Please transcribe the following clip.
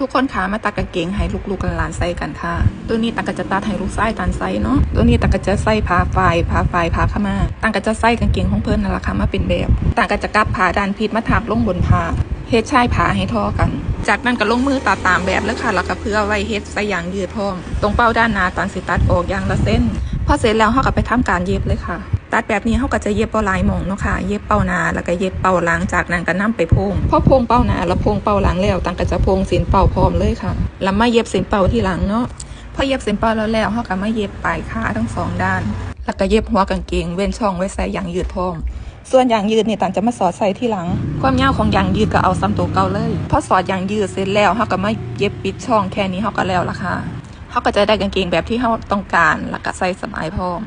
ทุกคนขามาตัดกางเกงให้ลูกๆหลานใส่กันค่ะ ตัวนี้ตังก็จะตัดให้ลูกไส้ตันไส้เนาะตัวนี้ตังก็จะใส่ผ้าฝ้ายผ้าฝ้ายผ้าขมาตังก็จะใส่กางเกงของเพิ่นนั่นแหละค่ะมาเป็นแบบตังก็จะกลับผ้าด้านผิดมาทับลงบนผ้าเฮ็ดชายผ้าให้ท่อกัน จากนั้นก็ลงมือตัดตามแบบแล้วค่ะแล้วก็เพื่อไว้เฮ็ดใส่ยางยืดพร้อม ตรงเป้าด้านหน้าตังสิตัดออกอย่างละเส้น พอเสร็จแล้วเฮาก็ไปทำการเย็บเลยค่ะ ตัดแบบนี้เฮาก็จะเย็บเป้าลายมองเนาะค่ะ เย็บเป้านาแล้วก็เย็บเป้าหลังจากนั้นก็นํไปพงพอพงเป้านาแล้วพงเป้าหลังแล้วตังก็จะพงเส้นเป้าพร้อมเลยค่ะ แล้วมาเย็บเส้นเป้าที่หลังเนาะ พอเย็บเส้นเป้าแล้วแล้วเฮาก็มาเย็บปลายขาทั้งสองด้าน แล้วก็เย็บหัวกางเกงเว้นช่องไว้ใส่ยางยืดพร้อมส่วนยางยืดเนี่ยตันจะมาสอดใส่ที่หลัง ความยาวของยางยืดก็เอาซ้ำตัวเก่าเลยพอสอดยางยืดเสร็จแล้วเฮาก็มาเย็บปิดช่องแค่นี้เฮาก็แล้วละค่ะเขาก็จะได้กางเกงแบบที่เขาต้องการแล้วก็ใส่สบายพร้อม